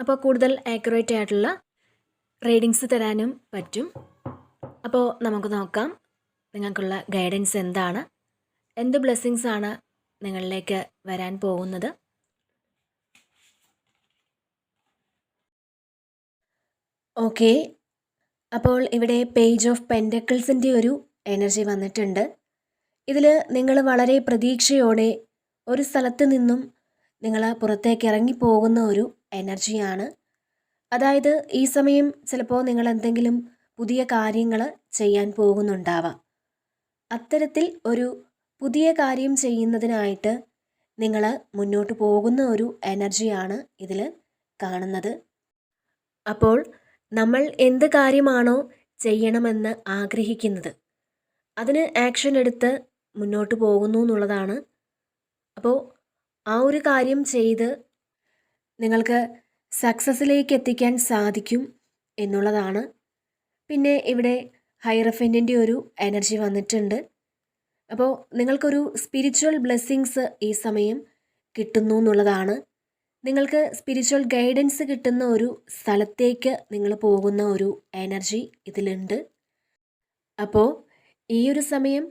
അപ്പോൾ കൂടുതൽ ആക്യുറേറ്റ് ആയിട്ടുള്ള റീഡിങ്സ് തരാനും പറ്റും. അപ്പോൾ നമുക്ക് നോക്കാം നിങ്ങൾക്കുള്ള ഗൈഡൻസ് എന്താണ്? എന്ത് ബ്ലെസ്സിങ്സ് ആണ് നിങ്ങളിലേക്ക് വരാൻ പോകുന്നത്? ഓക്കെ. അപ്പോൾ ഇവിടെ പേജ് ഓഫ് പെൻഡക്കിൾസിന്റെ ഒരു എനർജി വന്നിട്ടുണ്ട്. ഇതിൽ നിങ്ങൾ വളരെ പ്രതീക്ഷയോടെ ഒരു സ്ഥലത്ത് നിന്നും നിങ്ങൾ പുറത്തേക്ക് ഇറങ്ങിപ്പോകുന്ന ഒരു എനർജിയാണ്. അതായത് ഈ സമയം ചിലപ്പോൾ നിങ്ങൾ എന്തെങ്കിലും പുതിയ കാര്യങ്ങൾ ചെയ്യാൻ പോകുന്നുണ്ടാവാം. അത്തരത്തിൽ ഒരു പുതിയ കാര്യം ചെയ്യുന്നതിനായിട്ട് നിങ്ങൾ മുന്നോട്ട് പോകുന്ന ഒരു എനർജിയാണ് ഇതിൽ കാണുന്നത്. അപ്പോൾ നമ്മൾ എന്ത് കാര്യമാണോ ചെയ്യണമെന്ന് ആഗ്രഹിക്കുന്നത് അതിന് ആക്ഷൻ എടുത്ത് മുന്നോട്ട് പോകുന്നു എന്നുള്ളതാണ്. അപ്പോൾ ആ ഒരു കാര്യം ചെയ്ത് നിങ്ങൾക്ക് സക്സസ്സിലേക്ക് എത്തിക്കാൻ സാധിക്കും എന്നുള്ളതാണ്. പിന്നെ ഇവിടെ ഹൈറഫന്റിന്റെ ഒരു എനർജി വന്നിട്ടുണ്ട്. അപ്പോൾ നിങ്ങൾക്കൊരു സ്പിരിച്വൽ ബ്ലെസ്സിങ്സ് ഈ സമയം കിട്ടുന്നു എന്നുള്ളതാണ്. നിങ്ങൾക്ക് സ്പിരിച്വൽ ഗൈഡൻസ് കിട്ടുന്ന ഒരു സ്ഥലത്തേക്ക് നിങ്ങൾ പോകുന്ന ഒരു എനർജി ഇതിലുണ്ട്. അപ്പോൾ ഈ ഒരു സമയം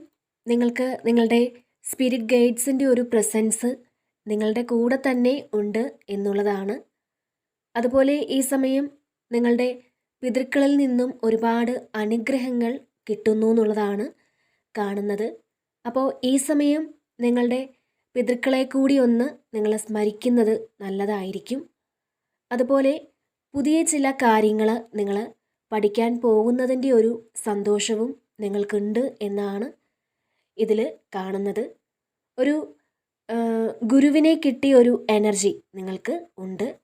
നിങ്ങൾക്ക് നിങ്ങളുടെ സ്പിരിറ്റ് ഗൈഡ്സിന്റെ ഒരു പ്രസൻസ് നിങ്ങളുടെ കൂടെ തന്നെ ഉണ്ട് എന്നുള്ളതാണ്. അതുപോലെ ഈ സമയം നിങ്ങളുടെ പിതൃക്കളിൽ നിന്നും ഒരുപാട് അനുഗ്രഹങ്ങൾ കിട്ടുന്നു എന്നുള്ളതാണ് കാണുന്നത്. അപ്പോൾ ഈ സമയം നിങ്ങളുടെ പിതൃക്കളെ കൂടി ഒന്ന് നിങ്ങളെ സ്മരിക്കുന്നത് നല്ലതായിരിക്കും. അതുപോലെ പുതിയ ചില കാര്യങ്ങൾ നിങ്ങൾ പഠിക്കാൻ പോകുന്നതിന്റെ ഒരു സന്തോഷവും നിങ്ങൾക്കുണ്ട് എന്നാണ് ഇതിൽ കാണുന്നത്. ഒരു ഗുരുവിനെ കിട്ടിയ ഒരു എനർജി നിങ്ങൾക്ക് ഉണ്ട്.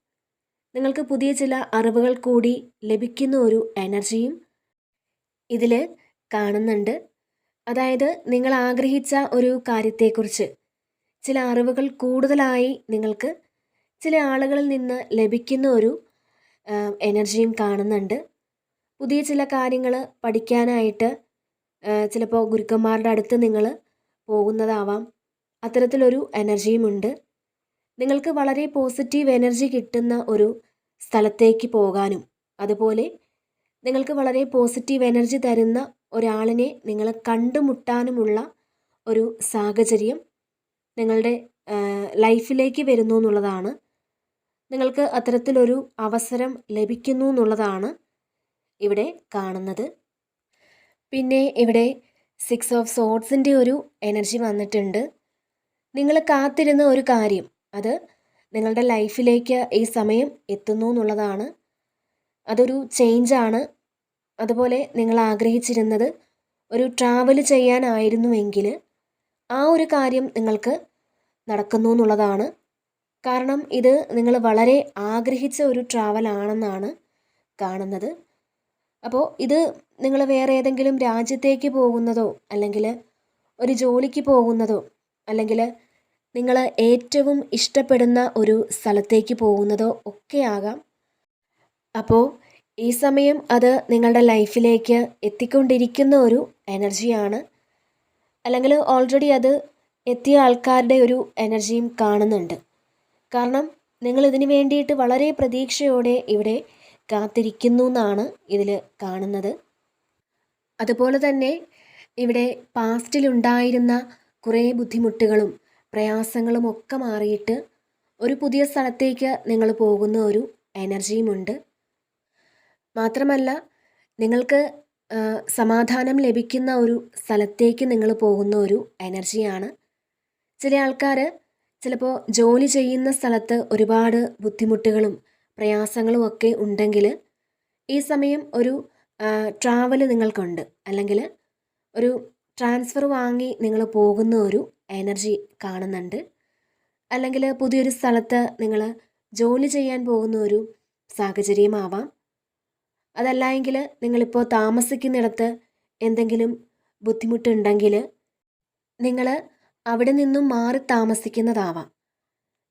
നിങ്ങൾക്ക് പുതിയ ചില അറിവുകൾ കൂടി ലഭിക്കുന്ന ഒരു എനർജിയും ഇതിൽ കാണുന്നുണ്ട്. അതായത് നിങ്ങൾ ആഗ്രഹിച്ച ഒരു കാര്യത്തെക്കുറിച്ച് ചില അറിവുകൾ കൂടുതലായി നിങ്ങൾക്ക് ചില ആളുകളിൽ നിന്ന് ലഭിക്കുന്ന ഒരു എനർജിയും കാണുന്നുണ്ട്. പുതിയ ചില കാര്യങ്ങൾ പഠിക്കാനായിട്ട് ചിലപ്പോൾ ഗുരുക്കന്മാരുടെ അടുത്ത് നിങ്ങൾ പോകുന്നതാവാം. അത്തരത്തിലൊരു എനർജിയുമുണ്ട്. നിങ്ങൾക്ക് വളരെ പോസിറ്റീവ് എനർജി കിട്ടുന്ന ഒരു സ്ഥലത്തേക്ക് പോകാനും അതുപോലെ നിങ്ങൾക്ക് വളരെ പോസിറ്റീവ് എനർജി തരുന്ന ഒരാളിനെ നിങ്ങൾ കണ്ടുമുട്ടാനുമുള്ള ഒരു സാഹചര്യം നിങ്ങളുടെ ലൈഫിലേക്ക് വരുന്നു എന്നുള്ളതാണ്. നിങ്ങൾക്ക് അത്തരത്തിലൊരു അവസരം ലഭിക്കുന്നു എന്നുള്ളതാണ് ഇവിടെ കാണുന്നത്. പിന്നെ ഇവിടെ സിക്സ് ഓഫ് സോട്ട്സിന്റെ ഒരു എനർജി വന്നിട്ടുണ്ട്. നിങ്ങൾ കാത്തിരുന്ന ഒരു കാര്യം. അത് നിങ്ങളുടെ ലൈഫിലേക്ക് ഈ സമയം എത്തുന്നു എന്നുള്ളതാണ്. അതൊരു ചേഞ്ചാണ് അതുപോലെ നിങ്ങൾ ആഗ്രഹിച്ചിരുന്നത് ഒരു ട്രാവൽ ചെയ്യാനായിരുന്നുവെങ്കിൽ ആ ഒരു കാര്യം നിങ്ങൾക്ക് നടക്കുന്നു എന്നുള്ളതാണ്. കാരണം ഇത് നിങ്ങൾ വളരെ ആഗ്രഹിച്ച ഒരു ട്രാവൽ ആണെന്നാണ് കാണുന്നത്. അപ്പോൾ ഇത് നിങ്ങൾ വേറെ ഏതെങ്കിലും രാജ്യത്തേക്ക് പോകുന്നതോ അല്ലെങ്കിൽ ഒരു ജോലിക്ക് പോകുന്നതോ അല്ലെങ്കിൽ നിങ്ങൾ ഏറ്റവും ഇഷ്ടപ്പെടുന്ന ഒരു സ്ഥലത്തേക്ക് പോകുന്നതോ ഒക്കെ ആകാം അപ്പോൾ ഈ സമയം അത് നിങ്ങളുടെ ലൈഫിലേക്ക് എത്തിക്കൊണ്ടിരിക്കുന്ന ഒരു എനർജിയാണ്. അല്ലെങ്കിൽ ഓൾറെഡി അത് എത്തിയ ആൾക്കാരുടെ ഒരു എനർജിയും കാണുന്നുണ്ട്. കാരണം നിങ്ങൾ ഇതിന് വേണ്ടിയിട്ട് വളരെ പ്രതീക്ഷയോടെ ഇവിടെ കാത്തിരിക്കുന്നു എന്നാണ് ഇതിൽ കാണുന്നത്. അതുപോലെ തന്നെ ഇവിടെ പാസ്റ്റിലുണ്ടായിരുന്ന കുറേ ബുദ്ധിമുട്ടുകളും പ്രയാസങ്ങളും ഒക്കെ മാറിയിട്ട് ഒരു പുതിയ സ്ഥലത്തേക്ക് നിങ്ങൾ പോകുന്ന ഒരു എനർജിയുമുണ്ട്. മാത്രമല്ല നിങ്ങൾക്ക് സമാധാനം ലഭിക്കുന്ന ഒരു സ്ഥലത്തേക്ക് നിങ്ങൾ പോകുന്ന ഒരു എനർജിയാണ്. ചില ആൾക്കാർ ചിലപ്പോൾ ജോലി ചെയ്യുന്ന സ്ഥലത്ത് ഒരുപാട് ബുദ്ധിമുട്ടുകളും പ്രയാസങ്ങളും ഒക്കെ ഉണ്ടെങ്കിൽ ഈ സമയം ഒരു ട്രാവൽ നിങ്ങൾക്കുണ്ട്. അല്ലെങ്കിൽ ഒരു ട്രാൻസ്ഫർ വാങ്ങി നിങ്ങൾ പോകുന്ന ഒരു എനർജി കാണുന്നുണ്ട്. അല്ലെങ്കിൽ പുതിയൊരു സ്ഥലത്ത് നിങ്ങൾ ജോലി ചെയ്യാൻ പോകുന്ന ഒരു സാഹചര്യമാവാം അതല്ല എങ്കിൽ നിങ്ങളിപ്പോൾ താമസിക്കുന്നിടത്ത് എന്തെങ്കിലും ബുദ്ധിമുട്ടുണ്ടെങ്കിൽ നിങ്ങൾ അവിടെ നിന്നും മാറി താമസിക്കുന്നതാവാം.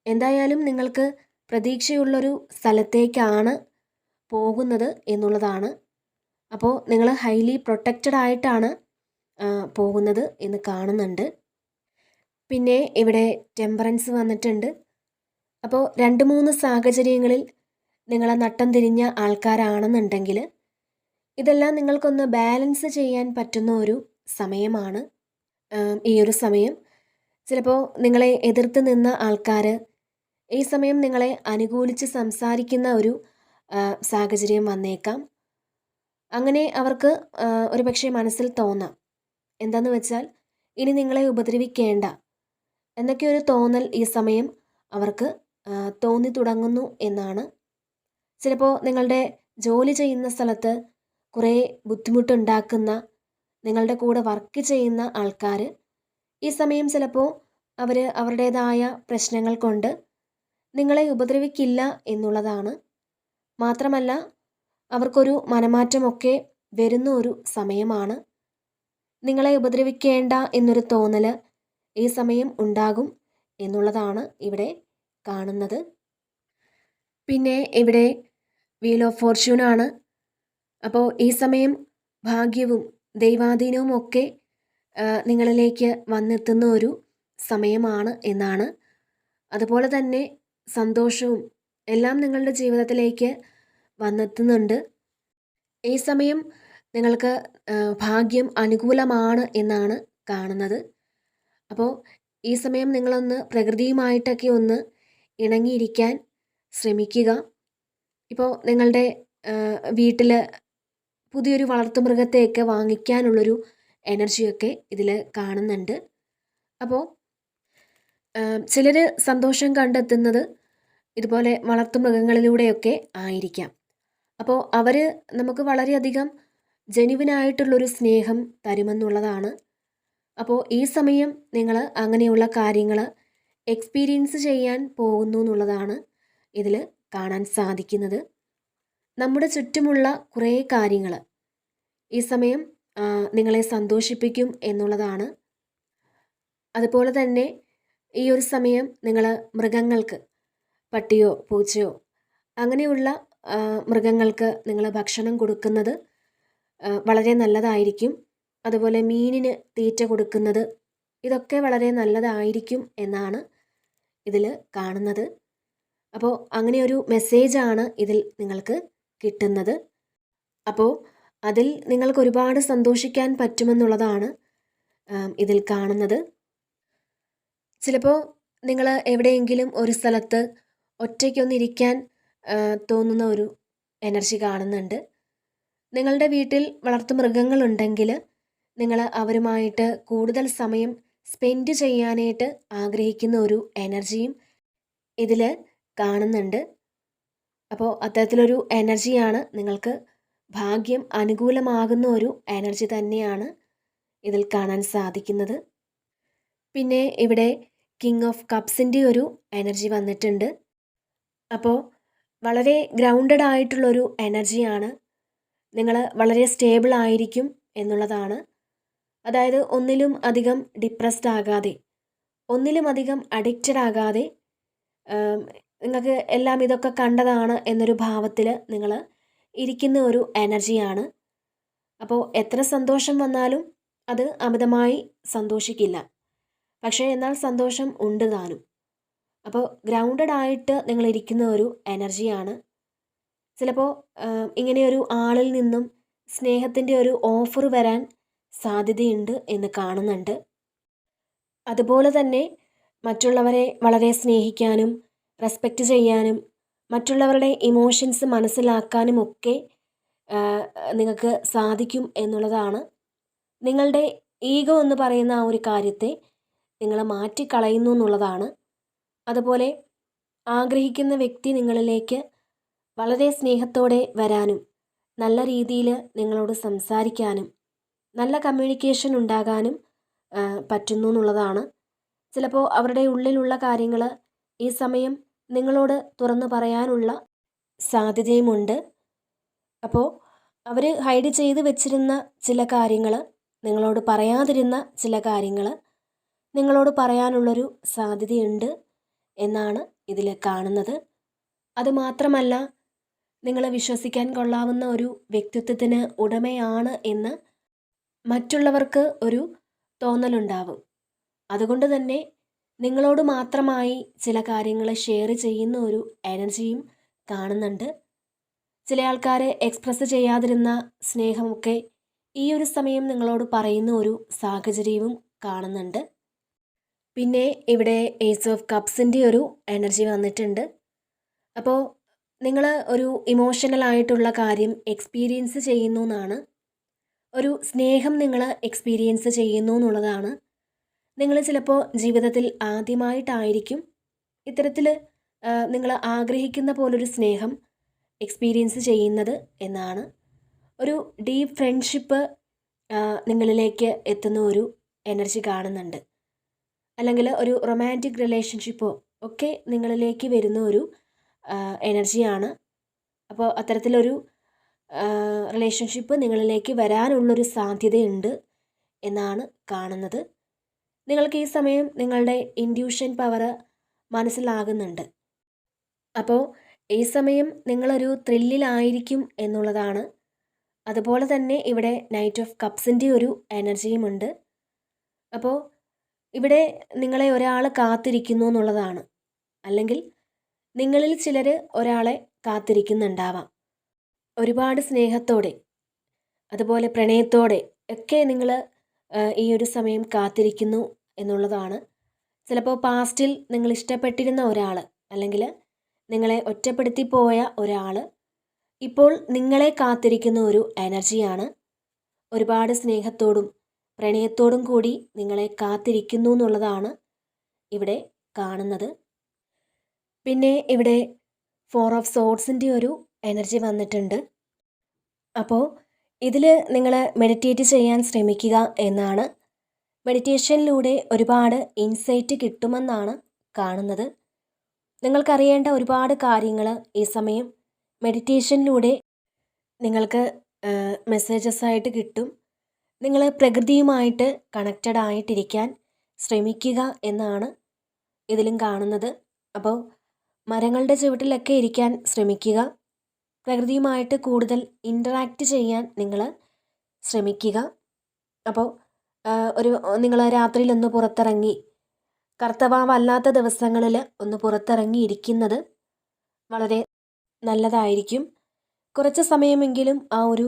എന്തായാലും നിങ്ങൾക്ക് പ്രതീക്ഷയുള്ളൊരു സ്ഥലത്തേക്കാണ് പോകുന്നത് എന്നുള്ളതാണ്. അപ്പോൾ നിങ്ങൾ ഹൈലി പ്രൊട്ടക്റ്റഡ് ആയിട്ടാണ് പോകുന്നത് എന്ന് കാണുന്നുണ്ട്. പിന്നെ ഇവിടെ ടെമ്പറൻസ് വന്നിട്ടുണ്ട്. അപ്പോൾ രണ്ട് മൂന്ന് സാഹചര്യങ്ങളിൽ നിങ്ങളെ നട്ടം തിരിഞ്ഞ ആൾക്കാരാണെന്നുണ്ടെങ്കിൽ ഇതെല്ലാം നിങ്ങൾക്കൊന്ന് ബാലൻസ് ചെയ്യാൻ പറ്റുന്ന ഒരു സമയമാണ്. ഈ ഒരു സമയം. ചിലപ്പോൾ നിങ്ങളെ എതിർത്ത് നിന്ന ആൾക്കാർ ഈ സമയം നിങ്ങളെ അനുകൂലിച്ച് സംസാരിക്കുന്ന ഒരു സാഹചര്യം വന്നേക്കാം. അങ്ങനെ അവർക്ക് ഒരു ഒരുപക്ഷെ മനസ്സിൽ തോന്നാം. എന്താന്ന് വെച്ചാൽ ഇനി നിങ്ങളെ ഉപദ്രവിക്കേണ്ട എന്നൊക്കെ ഒരു തോന്നൽ ഈ സമയം അവർക്ക് തോന്നി തുടങ്ങുന്നു എന്നാണ്. ചിലപ്പോൾ നിങ്ങളുടെ ജോലി ചെയ്യുന്ന സ്ഥലത്ത് കുറേ ബുദ്ധിമുട്ടുണ്ടാക്കുന്ന നിങ്ങളുടെ കൂടെ വർക്ക് ചെയ്യുന്ന ആൾക്കാർ ഈ സമയം ചിലപ്പോൾ അവർ അവരുടേതായ പ്രശ്നങ്ങൾ കൊണ്ട് നിങ്ങളെ ഉപദ്രവിക്കില്ല എന്നുള്ളതാണ്. മാത്രമല്ല അവർക്കൊരു മനമാറ്റമൊക്കെ വരുന്ന ഒരു സമയമാണ്. നിങ്ങളെ ഉപദ്രവിക്കേണ്ട എന്നൊരു തോന്നൽ ഈ സമയം ഉണ്ടാകും എന്നുള്ളതാണ് ഇവിടെ കാണുന്നത്. പിന്നെ ഇവിടെ വീൽ ഓഫ് ഫോർച്യൂൺ ആണ്. അപ്പോൾ ഈ സമയം ഭാഗ്യവും ദൈവാധീനവും ഒക്കെ നിങ്ങളിലേക്ക് വന്നെത്തുന്ന ഒരു സമയമാണ് എന്നാണ്. അതുപോലെ തന്നെ സന്തോഷവും എല്ലാം നിങ്ങളുടെ ജീവിതത്തിലേക്ക് വന്നെത്തുന്നുണ്ട്. ഈ സമയം നിങ്ങൾക്ക് ഭാഗ്യം അനുകൂലമാണ് എന്നാണ് കാണുന്നത്. അപ്പോൾ ഈ സമയം നിങ്ങളൊന്ന് പ്രകൃതിയുമായിട്ടൊക്കെ ഒന്ന് ഇണങ്ങിയിരിക്കാൻ ശ്രമിക്കുക. ഇപ്പോൾ നിങ്ങളുടെ വീട്ടിൽ പുതിയൊരു വളർത്തുമൃഗത്തെയൊക്കെ വാങ്ങിക്കാനുള്ളൊരു എനർജിയൊക്കെ ഇതിൽ കാണുന്നുണ്ട്. അപ്പോൾ ചിലർ സന്തോഷം കണ്ടെത്തുന്നത് ഇതുപോലെ വളർത്തുമൃഗങ്ങളിലൂടെയൊക്കെ ആയിരിക്കാം. അപ്പോൾ അവർ നമുക്ക് വളരെയധികം ജനുവിനായിട്ടുള്ളൊരു സ്നേഹം തരുമെന്നുള്ളതാണ് അപ്പോൾ ഈ സമയം നിങ്ങൾ അങ്ങനെയുള്ള കാര്യങ്ങൾ എക്സ്പീരിയൻസ് ചെയ്യാൻ പോകുന്നു എന്നുള്ളതാണ് ഇതിൽ കാണാൻ സാധിക്കുന്നത്. നമ്മുടെ ചുറ്റുമുള്ള കുറേ കാര്യങ്ങൾ ഈ സമയം നിങ്ങളെ സന്തോഷിപ്പിക്കും എന്നുള്ളതാണ്. അതുപോലെ തന്നെ ഈ ഒരു സമയം നിങ്ങൾ മൃഗങ്ങൾക്ക് പട്ടിയോ പൂച്ചയോ അങ്ങനെയുള്ള മൃഗങ്ങൾക്ക് നിങ്ങൾ ഭക്ഷണം കൊടുക്കുന്നത് വളരെ നല്ലതായിരിക്കും. അതുപോലെ മീനിന് തീറ്റ കൊടുക്കുന്നത് ഇതൊക്കെ വളരെ നല്ലതായിരിക്കും എന്നാണ് ഇതിൽ കാണുന്നത്. അപ്പോൾ അങ്ങനെ ഒരു മെസ്സേജാണ് ഇതിൽ നിങ്ങൾക്ക് കിട്ടുന്നത്. അപ്പോൾ അതിൽ നിങ്ങൾക്ക് ഒരുപാട് സന്തോഷിക്കാൻ പറ്റുമെന്നുള്ളതാണ് ഇതിൽ കാണുന്നത്. ചിലപ്പോൾ നിങ്ങൾ എവിടെയെങ്കിലും ഒരു സ്ഥലത്ത് ഒറ്റയ്ക്കൊന്നിരിക്കാൻ തോന്നുന്ന ഒരു എനർജി കാണുന്നുണ്ട്. നിങ്ങളുടെ വീട്ടിൽ വളർത്തു വളർത്തുമൃഗങ്ങളുണ്ടെങ്കിൽ നിങ്ങൾ അവരുമായിട്ട് കൂടുതൽ സമയം സ്പെൻഡ് ചെയ്യാനായിട്ട് ആഗ്രഹിക്കുന്ന ഒരു എനർജിയും ഇതിൽ കാണുന്നുണ്ട്. അപ്പോൾ അത്തരത്തിലൊരു എനർജിയാണ് നിങ്ങൾക്ക് ഭാഗ്യം അനുകൂലമാകുന്ന ഒരു എനർജി തന്നെയാണ് ഇതിൽ കാണാൻ സാധിക്കുന്നത്. പിന്നെ ഇവിടെ കിങ് ഓഫ് കപ്സിന്റെ ഒരു എനർജി വന്നിട്ടുണ്ട്. അപ്പോൾ വളരെ ഗ്രൗണ്ടഡ് ആയിട്ടുള്ളൊരു എനർജിയാണ്. നിങ്ങൾ വളരെ സ്റ്റേബിൾ ആയിരിക്കും എന്നുള്ളതാണ് അതായത് ഒന്നിലും അധികം ഡിപ്രസ്ഡ് ആകാതെ ഒന്നിലും അധികം അഡിക്റ്റഡ് ആകാതെ നിങ്ങൾക്ക് എല്ലാം ഇതൊക്കെ കണ്ടതാണ് എന്നൊരു ഭാവത്തിൽ നിങ്ങൾ ഇരിക്കുന്ന ഒരു എനർജിയാണ് അപ്പോൾ എത്ര സന്തോഷം വന്നാലും അത് അമിതമായി സന്തോഷിക്കില്ല. പക്ഷേ എന്നാൽ സന്തോഷം ഉണ്ട് താനും. അപ്പോൾ ഗ്രൗണ്ടഡ് ആയിട്ട് നിങ്ങൾ ഇരിക്കുന്ന ഒരു എനർജിയാണ് ചിലപ്പോൾ ഇങ്ങനെയൊരു ആളിൽ നിന്നും സ്നേഹത്തിന്റെ ഒരു ഓഫർ വരാൻ സാധ്യതയുണ്ട് എന്ന് കാണുന്നുണ്ട്. അതുപോലെ തന്നെ മറ്റുള്ളവരെ വളരെ സ്നേഹിക്കാനും റെസ്പെക്റ്റ് ചെയ്യാനും മറ്റുള്ളവരുടെ ഇമോഷൻസ് മനസ്സിലാക്കാനും ഒക്കെ നിങ്ങൾക്ക് സാധിക്കും എന്നുള്ളതാണ്. നിങ്ങളുടെ ഈഗോ എന്ന് പറയുന്ന ആ ഒരു കാര്യത്തെ നിങ്ങൾ മാറ്റിക്കളയുന്നു എന്നുള്ളതാണ്. അതുപോലെ ആഗ്രഹിക്കുന്ന വ്യക്തി നിങ്ങളിലേക്ക് വളരെ സ്നേഹത്തോടെ വരാനും നല്ല രീതിയിൽ നിങ്ങളോട് സംസാരിക്കാനും നല്ല കമ്മ്യൂണിക്കേഷൻ ഉണ്ടാകാനും പറ്റുന്നു എന്നുള്ളതാണ്. ചിലപ്പോൾ അവരുടെ ഉള്ളിലുള്ള കാര്യങ്ങൾ ഈ സമയം നിങ്ങളോട് തുറന്നു പറയാനുള്ള സാധ്യതയുമുണ്ട്. അപ്പോൾ അവർ ഹൈഡ് ചെയ്ത് വെച്ചിരുന്ന ചില കാര്യങ്ങൾ നിങ്ങളോട് പറയാതിരുന്ന ചില കാര്യങ്ങൾ നിങ്ങളോട് പറയാനുള്ളൊരു സാധ്യതയുണ്ട് എന്നാണ് ഇതിൽ കാണുന്നത്. അതുമാത്രമല്ല നിങ്ങളെ വിശ്വസിക്കാൻ കൊള്ളാവുന്ന ഒരു വ്യക്തിത്വത്തിന് ഉടമയാണ് എന്ന് മറ്റുള്ളവർക്ക് ഒരു തോന്നലുണ്ടാവും. അതുകൊണ്ട് തന്നെ നിങ്ങളോട് മാത്രമായി ചില കാര്യങ്ങൾ ഷെയർ ചെയ്യുന്ന ഒരു എനർജിയും കാണുന്നുണ്ട്. ചില ആൾക്കാർ എക്സ്പ്രസ് ചെയ്യാതിരുന്ന സ്നേഹമൊക്കെ ഈ ഒരു സമയം നിങ്ങളോട് പറയുന്ന ഒരു സാഹചര്യവും കാണുന്നുണ്ട്. പിന്നെ ഇവിടെ ഏസ് ഓഫ് കപ്സിന്റെ ഒരു എനർജി വന്നിട്ടുണ്ട്. അപ്പോൾ നിങ്ങൾ ഒരു ഇമോഷണൽ ആയിട്ടുള്ള കാര്യം എക്സ്പീരിയൻസ് ചെയ്യുന്നു എന്നാണ് ഒരു സ്നേഹം നിങ്ങൾ എക്സ്പീരിയൻസ് ചെയ്യുന്നു എന്നുള്ളതാണ്. നിങ്ങൾ ചിലപ്പോൾ ജീവിതത്തിൽ ആദ്യമായിട്ടായിരിക്കും ഇത്തരത്തിൽ നിങ്ങൾ ആഗ്രഹിക്കുന്ന പോലൊരു സ്നേഹം എക്സ്പീരിയൻസ് ചെയ്യുന്നത് എന്നാണ്. ഒരു ഡീപ്പ് ഫ്രണ്ട്ഷിപ്പ് നിങ്ങളിലേക്ക് എത്തുന്ന ഒരു എനർജി കാണുന്നുണ്ട്. അല്ലെങ്കിൽ ഒരു റൊമാന്റിക് റിലേഷൻഷിപ്പോ ഒക്കെ നിങ്ങളിലേക്ക് വരുന്ന ഒരു എനർജിയാണ് അപ്പോൾ അത്തരത്തിലൊരു റിലേഷൻഷിപ്പ് നിങ്ങളിലേക്ക് വരാനുള്ളൊരു സാധ്യതയുണ്ട് എന്നാണ് കാണുന്നത്. നിങ്ങൾക്ക് ഈ സമയം നിങ്ങളുടെ ഇൻഡ്യൂഷൻ പവർ മനസ്സിലാകുന്നുണ്ട്. അപ്പോൾ ഈ സമയം നിങ്ങളൊരു ത്രില്ലിലായിരിക്കും എന്നുള്ളതാണ്. അതുപോലെ തന്നെ ഇവിടെ നൈറ്റ് ഓഫ് കപ്സിന്റെ ഒരു എനർജിയും ഉണ്ട്. അപ്പോൾ ഇവിടെ നിങ്ങളെ ഒരാൾ കാത്തിരിക്കുന്നു എന്നുള്ളതാണ്. അല്ലെങ്കിൽ നിങ്ങളിൽ ചിലർ ഒരാളെ കാത്തിരിക്കുന്നുണ്ടാവാം. ഒരുപാട് സ്നേഹത്തോടെ അതുപോലെ പ്രണയത്തോടെ ഒക്കെ നിങ്ങൾ ഈ ഒരു സമയം കാത്തിരിക്കുന്നു എന്നുള്ളതാണ്. ചിലപ്പോൾ പാസ്റ്റിൽ നിങ്ങൾ ഇഷ്ടപ്പെട്ടിരുന്ന ഒരാൾ അല്ലെങ്കിൽ നിങ്ങളെ ഒറ്റപ്പെടുത്തി പോയ ഒരാൾ ഇപ്പോൾ നിങ്ങളെ കാത്തിരിക്കുന്ന ഒരു എനർജിയാണ് ഒരുപാട് സ്നേഹത്തോടും പ്രണയത്തോടും കൂടി നിങ്ങളെ കാത്തിരിക്കുന്നു എന്നുള്ളതാണ് ഇവിടെ കാണുന്നത്. പിന്നെ ഇവിടെ ഫോർ ഓഫ് സോഡ്സിന്റെ ഒരു എനർജി വന്നിട്ടുണ്ട്. അപ്പോൾ ഇതിൽ നിങ്ങൾ മെഡിറ്റേറ്റ് ചെയ്യാൻ ശ്രമിക്കുക എന്നാണ്. മെഡിറ്റേഷനിലൂടെ ഒരുപാട് ഇൻസൈറ്റ് കിട്ടുമെന്നാണ് കാണുന്നത്. നിങ്ങൾക്കറിയേണ്ട ഒരുപാട് കാര്യങ്ങൾ ഈ സമയം മെഡിറ്റേഷനിലൂടെ നിങ്ങൾക്ക് മെസ്സേജസ് ആയിട്ട് കിട്ടും. നിങ്ങൾ പ്രകൃതിയുമായിട്ട് കണക്റ്റഡ് ആയിട്ടിരിക്കാൻ ശ്രമിക്കുക എന്നാണ് ഇതിലും കാണുന്നത്. അപ്പോൾ മരങ്ങളുടെ ചുവട്ടിലൊക്കെ ഇരിക്കാൻ ശ്രമിക്കുക. പ്രകൃതിയുമായിട്ട് കൂടുതൽ ഇന്ററാക്റ്റ് ചെയ്യാൻ നിങ്ങൾ ശ്രമിക്കുക. അപ്പോൾ ഒരു നിങ്ങൾ രാത്രിയിൽ ഒന്ന് പുറത്തിറങ്ങി കർത്തവാവല്ലാത്ത ദിവസങ്ങളിൽ ഒന്ന് പുറത്തിറങ്ങി ഇരിക്കുന്നത് വളരെ നല്ലതായിരിക്കും. കുറച്ച് സമയമെങ്കിലും ആ ഒരു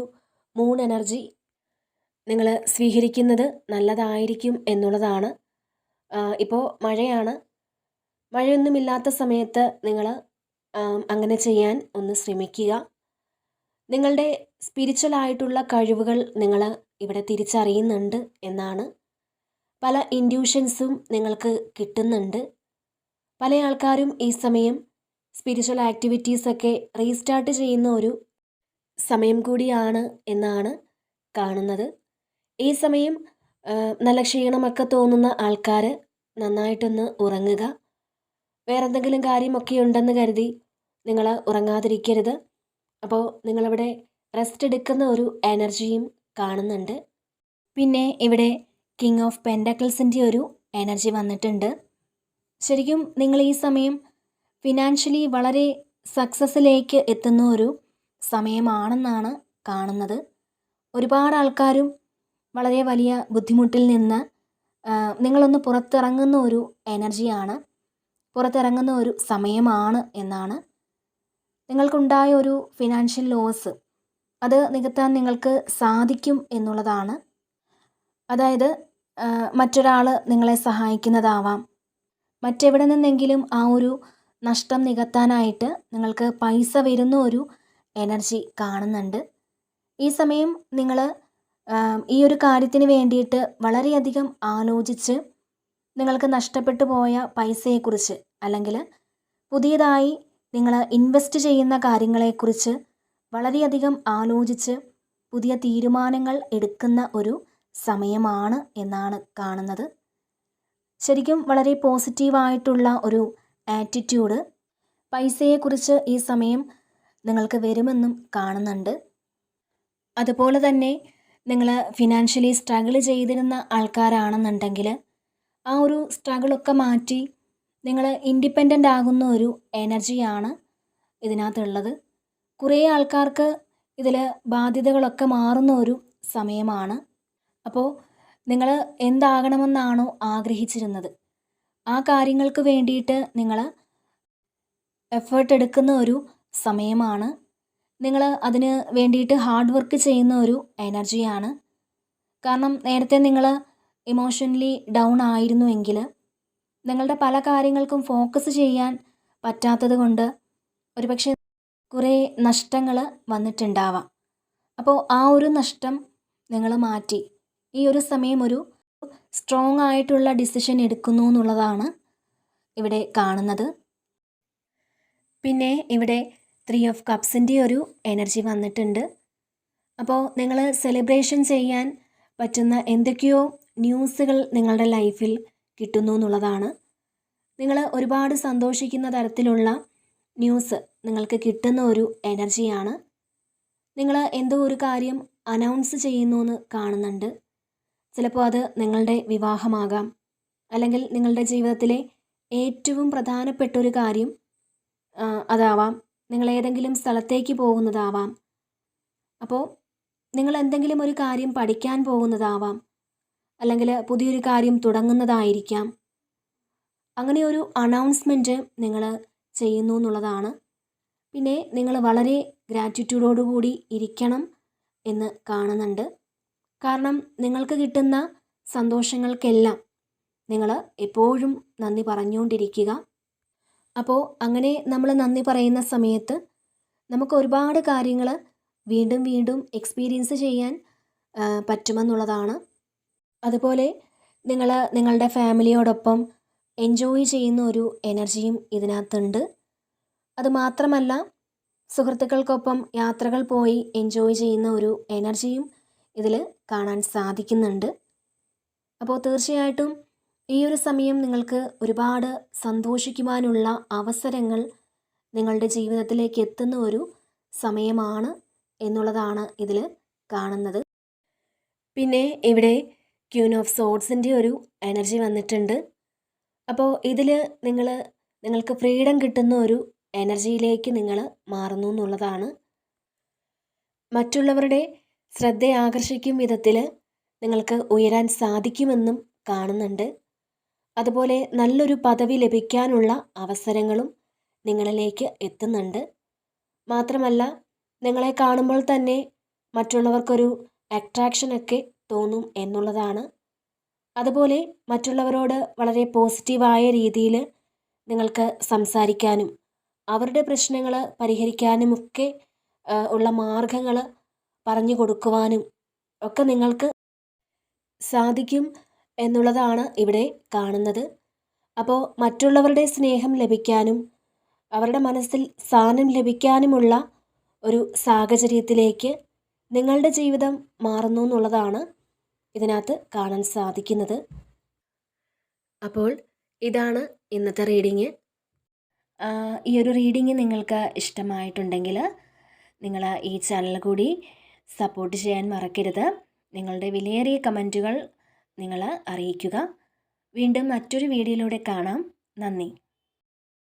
മൂൺ എനർജി നിങ്ങൾ സ്വീകരിക്കുന്നത് നല്ലതായിരിക്കും എന്നുള്ളതാണ്. ഇപ്പോൾ മഴയാണ്. മഴയൊന്നുമില്ലാത്ത സമയത്ത് നിങ്ങൾ അങ്ങനെ ചെയ്യാൻ ഒന്ന് ശ്രമിക്കുക. നിങ്ങളുടെ സ്പിരിച്വൽ ആയിട്ടുള്ള കഴിവുകൾ നിങ്ങൾ ഇവിടെ തിരിച്ചറിയുന്നുണ്ട് എന്നാണ്. പല ഇൻഡ്യൂഷൻസും നിങ്ങൾക്ക് കിട്ടുന്നുണ്ട്. പല ആൾക്കാരും ഈ സമയം സ്പിരിച്വൽ ആക്ടിവിറ്റീസൊക്കെ റീസ്റ്റാർട്ട് ചെയ്യുന്ന ഒരു സമയം കൂടിയാണ് എന്നാണ് കാണുന്നത്. ഈ സമയം നല്ല ക്ഷീണമൊക്കെ തോന്നുന്ന ആൾക്കാർ നന്നായിട്ടൊന്ന് ഉറങ്ങുക. വേറെന്തെങ്കിലും കാര്യമൊക്കെ ഉണ്ടെന്ന് കരുതി നിങ്ങൾ ഉറങ്ങാതിരിക്കരുത്. അപ്പോൾ നിങ്ങളവിടെ റെസ്റ്റ് എടുക്കുന്ന ഒരു എനർജിയും കാണുന്നുണ്ട്. പിന്നെ ഇവിടെ കിങ് ഓഫ് പെൻഡക്കിൾസിന്റെ ഒരു എനർജി വന്നിട്ടുണ്ട്. ശരിക്കും നിങ്ങൾ ഈ സമയം ഫിനാൻഷ്യലി വളരെ സക്സസ്സിലേക്ക് എത്തുന്ന ഒരു സമയമാണെന്നാണ് കാണുന്നത്. ഒരുപാട് ആൾക്കാരും വളരെ വലിയ ബുദ്ധിമുട്ടിൽ നിന്ന് നിങ്ങളൊന്ന് പുറത്തിറങ്ങുന്ന ഒരു എനർജിയാണ് പുറത്തിറങ്ങുന്ന ഒരു സമയമാണ് എന്നാണ് നിങ്ങൾക്കുണ്ടായ ഒരു ഫിനാൻഷ്യൽ ലോസ് അത് നികത്താൻ നിങ്ങൾക്ക് സാധിക്കും എന്നുള്ളതാണ്. അതായത് മറ്റൊരാൾ നിങ്ങളെ സഹായിക്കുന്നതാവാം. മറ്റെവിടെ നിന്നെങ്കിലും ആ ഒരു നഷ്ടം നികത്താനായിട്ട് നിങ്ങൾക്ക് പൈസ വരുന്ന ഒരു എനർജി കാണുന്നുണ്ട്. ഈ സമയം നിങ്ങൾ ഈ ഒരു കാര്യത്തിന് വേണ്ടിയിട്ട് വളരെയധികം ആലോചിച്ച് നിങ്ങൾക്ക് നഷ്ടപ്പെട്ടു പോയ പൈസയെക്കുറിച്ച് അല്ലെങ്കിൽ പുതിയതായി നിങ്ങൾ ഇൻവെസ്റ്റ് ചെയ്യുന്ന കാര്യങ്ങളെക്കുറിച്ച് വളരെയധികം ആലോചിച്ച് പുതിയ തീരുമാനങ്ങൾ എടുക്കുന്ന ഒരു സമയമാണ് എന്നാണ് കാണുന്നത്. ശരിക്കും വളരെ പോസിറ്റീവായിട്ടുള്ള ഒരു ആറ്റിറ്റ്യൂഡ് പൈസയെക്കുറിച്ച് ഈ സമയം നിങ്ങൾക്ക് വരുമെന്നും കാണുന്നുണ്ട്. അതുപോലെ തന്നെ നിങ്ങൾ ഫിനാൻഷ്യലി സ്ട്രഗിൾ ചെയ്തിരുന്ന ആൾക്കാരാണെന്നുണ്ടെങ്കിൽ ആ ഒരു സ്ട്രഗിളൊക്കെ മാറ്റി നിങ്ങൾ ഇൻഡിപെൻഡന്റ് ആകുന്ന ഒരു എനർജിയാണ് ഇതിനകത്തുള്ളത്. കുറേ ആൾക്കാർക്ക് ഇതിൽ ബാധ്യതകളൊക്കെ മാറുന്ന ഒരു സമയമാണ്. അപ്പോൾ നിങ്ങൾ എന്താകണമെന്നാണോ ആഗ്രഹിച്ചിരുന്നത്. ആ കാര്യങ്ങൾക്ക് വേണ്ടിയിട്ട് നിങ്ങൾ എഫേർട്ട് എടുക്കുന്ന ഒരു സമയമാണ്. നിങ്ങൾ അതിന് വേണ്ടിയിട്ട് ഹാർഡ് വർക്ക് ചെയ്യുന്ന ഒരു എനർജിയാണ് കാരണം നേരത്തെ നിങ്ങൾ ഇമോഷണലി ഡൗൺ ആയിരുന്നുവെങ്കിൽ നിങ്ങളുടെ പല കാര്യങ്ങൾക്കും ഫോക്കസ് ചെയ്യാൻ പറ്റാത്തത് കൊണ്ട് ഒരുപക്ഷെ കുറേ നഷ്ടങ്ങൾ വന്നിട്ടുണ്ടാവാം. അപ്പോൾ ആ ഒരു നഷ്ടം നിങ്ങൾ മാറ്റി. ഈ ഒരു സമയം ഒരു സ്ട്രോങ് ആയിട്ടുള്ള ഡിസിഷൻ എടുക്കുന്നു എന്നുള്ളതാണ് ഇവിടെ കാണുന്നത്. പിന്നെ ഇവിടെ ത്രീ ഓഫ് കപ്സിന്റെ ഒരു എനർജി വന്നിട്ടുണ്ട്. അപ്പോൾ നിങ്ങൾ സെലിബ്രേഷൻ ചെയ്യാൻ പറ്റുന്ന എന്തൊക്കെയോ ന്യൂസുകൾ നിങ്ങളുടെ ലൈഫിൽ കിട്ടുന്നു എന്നുള്ളതാണ്. നിങ്ങൾ ഒരുപാട് സന്തോഷിക്കുന്ന തരത്തിലുള്ള ന്യൂസ് നിങ്ങൾക്ക് കിട്ടുന്ന ഒരു എനർജിയാണ് നിങ്ങൾ എന്തോ ഒരു കാര്യം അനൗൺസ് ചെയ്യുന്നു എന്ന് കാണുന്നുണ്ട്. ചിലപ്പോൾ അത് നിങ്ങളുടെ വിവാഹമാകാം. അല്ലെങ്കിൽ നിങ്ങളുടെ ജീവിതത്തിലെ ഏറ്റവും പ്രധാനപ്പെട്ട ഒരു കാര്യം അതാവാം. നിങ്ങൾ ഏതെങ്കിലും സ്ഥലത്തേക്ക് പോകുന്നതാവാം. അപ്പോൾ നിങ്ങൾ എന്തെങ്കിലും ഒരു കാര്യം പഠിക്കാൻ പോകുന്നതാവാം. അല്ലെങ്കിൽ പുതിയൊരു കാര്യം തുടങ്ങുന്നതായിരിക്കാം. അങ്ങനെ ഒരു അനൗൺസ്മെന്റ് നിങ്ങൾ ചെയ്യുന്നു എന്നുള്ളതാണ്. പിന്നെ നിങ്ങൾ വളരെ ഗ്രാറ്റിറ്റ്യൂഡോടുകൂടി ഇരിക്കണം എന്ന് കാണുന്നുണ്ട്. കാരണം നിങ്ങൾക്ക് കിട്ടുന്ന സന്തോഷങ്ങൾക്കെല്ലാം നിങ്ങൾ എപ്പോഴും നന്ദി പറഞ്ഞുകൊണ്ടിരിക്കുക. അപ്പോൾ അങ്ങനെ നമ്മൾ നന്ദി പറയുന്ന സമയത്ത് നമുക്ക് ഒരുപാട് കാര്യങ്ങൾ വീണ്ടും വീണ്ടും എക്സ്പീരിയൻസ് ചെയ്യാൻ പറ്റുമെന്നുള്ളതാണ്. അതുപോലെ നിങ്ങൾ നിങ്ങളുടെ ഫാമിലിയോടൊപ്പം എൻജോയ് ചെയ്യുന്ന ഒരു എനർജിയും ഇതിനകത്തുണ്ട്. അതുമാത്രമല്ല സുഹൃത്തുക്കൾക്കൊപ്പം യാത്രകൾ പോയി എൻജോയ് ചെയ്യുന്ന ഒരു എനർജിയും ഇതിൽ കാണാൻ സാധിക്കുന്നുണ്ട്. അപ്പോൾ തീർച്ചയായിട്ടും ഈ ഒരു സമയം നിങ്ങൾക്ക് ഒരുപാട് സന്തോഷിക്കുവാനുള്ള അവസരങ്ങൾ നിങ്ങളുടെ ജീവിതത്തിലേക്ക് എത്തുന്ന ഒരു സമയമാണ് എന്നുള്ളതാണ് ഇതിൽ കാണുന്നത്. പിന്നെ ഇവിടെ ക്യൂൻ ഓഫ് സോഡ്സിന്റെ ഒരു എനർജി വന്നിട്ടുണ്ട്. അപ്പോൾ ഇതിൽ നിങ്ങൾ നിങ്ങൾക്ക് ഫ്രീഡം കിട്ടുന്ന ഒരു എനർജിയിലേക്ക് നിങ്ങൾ മാറുന്നു എന്നുള്ളതാണ്. മറ്റുള്ളവരുടെ ശ്രദ്ധയെ ആകർഷിക്കും വിധത്തിൽ നിങ്ങൾക്ക് ഉയരാൻ സാധിക്കുമെന്നും കാണുന്നുണ്ട്. അതുപോലെ നല്ലൊരു പദവി ലഭിക്കാനുള്ള അവസരങ്ങളും നിങ്ങളിലേക്ക് എത്തുന്നുണ്ട്. മാത്രമല്ല നിങ്ങളെ കാണുമ്പോൾ തന്നെ മറ്റുള്ളവർക്കൊരു അട്രാക്ഷനൊക്കെ തോന്നും എന്നുള്ളതാണ്. അതുപോലെ മറ്റുള്ളവരോട് വളരെ പോസിറ്റീവായ രീതിയിൽ നിങ്ങൾക്ക് സംസാരിക്കാനും അവരുടെ പ്രശ്നങ്ങൾ പരിഹരിക്കാനുമൊക്കെ ഉള്ള മാർഗങ്ങൾ പറഞ്ഞു കൊടുക്കുവാനും ഒക്കെ നിങ്ങൾക്ക് സാധിക്കും എന്നുള്ളതാണ് ഇവിടെ കാണുന്നത്. അപ്പോൾ മറ്റുള്ളവരുടെ സ്നേഹം ലഭിക്കാനും അവരുടെ മനസ്സിൽ സ്ഥാനം ലഭിക്കാനുമുള്ള ഒരു സാഹചര്യത്തിലേക്ക് നിങ്ങളുടെ ജീവിതം മാറുന്നു എന്നുള്ളതാണ് ഇതിനകത്ത് കാണാൻ സാധിക്കുന്നത്. അപ്പോൾ ഇതാണ് ഇന്നത്തെ റീഡിങ്. ഈ ഒരു റീഡിങ് നിങ്ങൾക്ക് ഇഷ്ടമായിട്ടുണ്ടെങ്കിൽ നിങ്ങൾ ഈ ചാനൽ കൂടി സപ്പോർട്ട് ചെയ്യാൻ മറക്കരുത്. നിങ്ങളുടെ വിലയേറിയ കമന്റുകൾ നിങ്ങൾ അറിയിക്കുക. വീണ്ടും മറ്റൊരു വീഡിയോയിലൂടെ കാണാം. നന്ദി.